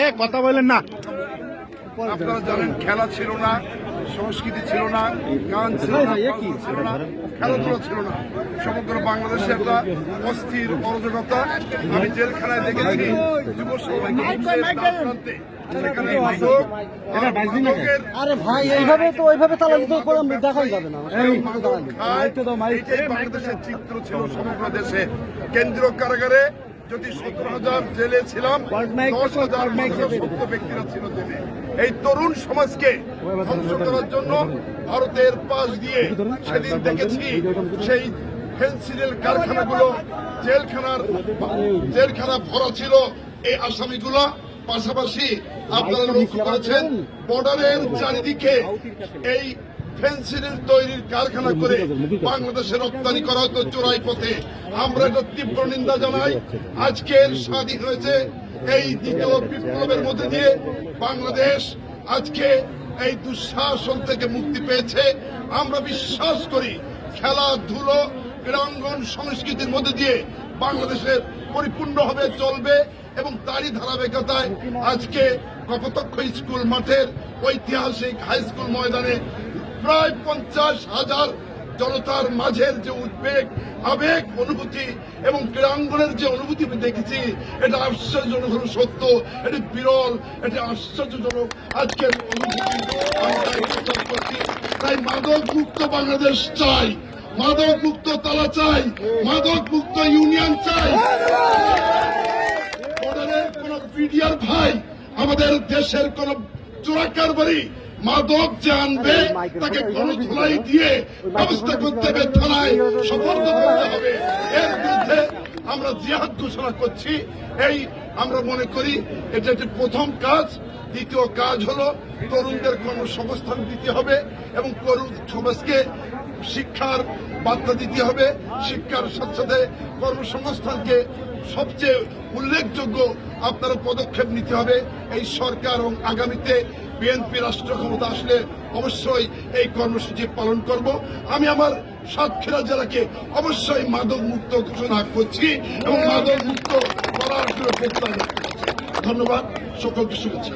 এ কথা বলেন না। আপনারা জানেন খেলা ছিল না সংস্কৃতি ছিল না গান ছিল না ছিল না খেলাধুলা ছিল না। সমগ্র বাংলাদেশে একটা অস্থির অরাজকতা। আমি জেলখানায় দেখেছি যুব মাদক আর মাদকের আরে ভাই এইভাবে তো ওইভাবে চালালে তো দেখাই যাবে না। সেই মাদক খায়, এইটাই বাংলাদেশের চিত্র ছিল সমগ্র দেশে। কেন্দ্রীয় কারাগারে যদি সতেরো হাজার জেলে ছিলাম দশ হাজার সত্য ব্যক্তিরা ছিল জেলে। এই তরুণ সমাজকে ধ্বংস করার জন্য ভারতের পাশ দিয়ে সেদিন দেখেছি সেই ফেন্সিলের কারখানাগুলো জেলখানার জেলখানা ভরা ছিল এই আসামিগুলো। পাশাপাশি আপনারা লক্ষ্য করেছেন বর্ডারের চারিদিকে এই ফেন্সিলের তৈরির কারখানা করে বাংলাদেশে রপ্তানি করা হতো চোরাই পথে। আমরা এটা তীব্র নিন্দা জানাই। আজকের স্বাধীন হয়েছে এই দ্বিতীয় বিপ্লবের মধ্যে দিয়ে বাংলাদেশ আজকে এই দুঃশাসন থেকে মুক্তি পেয়েছে। আমরা বিশ্বাস করি খেলাধুলো, ক্রীড়াঙ্গন, সংস্কৃতির মধ্যে দিয়ে বাংলাদেশের পরিপূর্ণ পরিপূর্ণভাবে চলবে এবং তারই ধারাবাহিকতায় আজকে কপতক্ষ স্কুল মাঠের ঐতিহাসিক হাই স্কুল ময়দানে প্রায় পঞ্চাশ হাজার জনতার মাঝের যে উদ্বেগ, আবেগ, অনুভূতি এবং ক্রীড়াঙ্গনের যে অনুভূতি আমি দেখেছি, এটা আশ্চর্যজনক হলো সত্য, এটি বিরল, এটি আশ্চর্যজনক। আজকের অনুভূতি তাই মাদক মুক্ত বাংলাদেশ চাই, মাদক মুক্ত তালা চাই, মাদক মুক্ত ইউনিয়ন চাই। কোন বিডিআর ভাই, আমাদের দেশের কোন চোরা কারবারি মাদক যে আনবে তাকে গণধোলাই দিয়ে ব্যবস্থা করতে হবে থানায় সফর্দ করতে হবে। এর বিরুদ্ধে আমরা জিহাদ ঘোষণা করছি। এই আমরা মনে করি এটা একটি প্রথম কাজ। দ্বিতীয় কাজ হলো তরুণদের কর্মসংস্থান দিতে হবে এবং তরুণ সমাজকে শিক্ষার বার্তা দিতে হবে। শিক্ষার সাথে সাথে কর্মসংস্থানকে সবচেয়ে উল্লেখযোগ্য আপনারা পদক্ষেপ নিতে হবে। এই সরকার এবং আগামীতে বিএনপি রাষ্ট্র ক্ষমতা আসলে অবশ্যই এই কর্মসূচি পালন করব। আমি আমার সাতক্ষীরা জেলাকে অবশ্যই মাদক মুক্ত ঘোষণা করছি এবং মাদক মুক্ত করার জন্য ধন্যবাদ। সকলকে শুভেচ্ছা।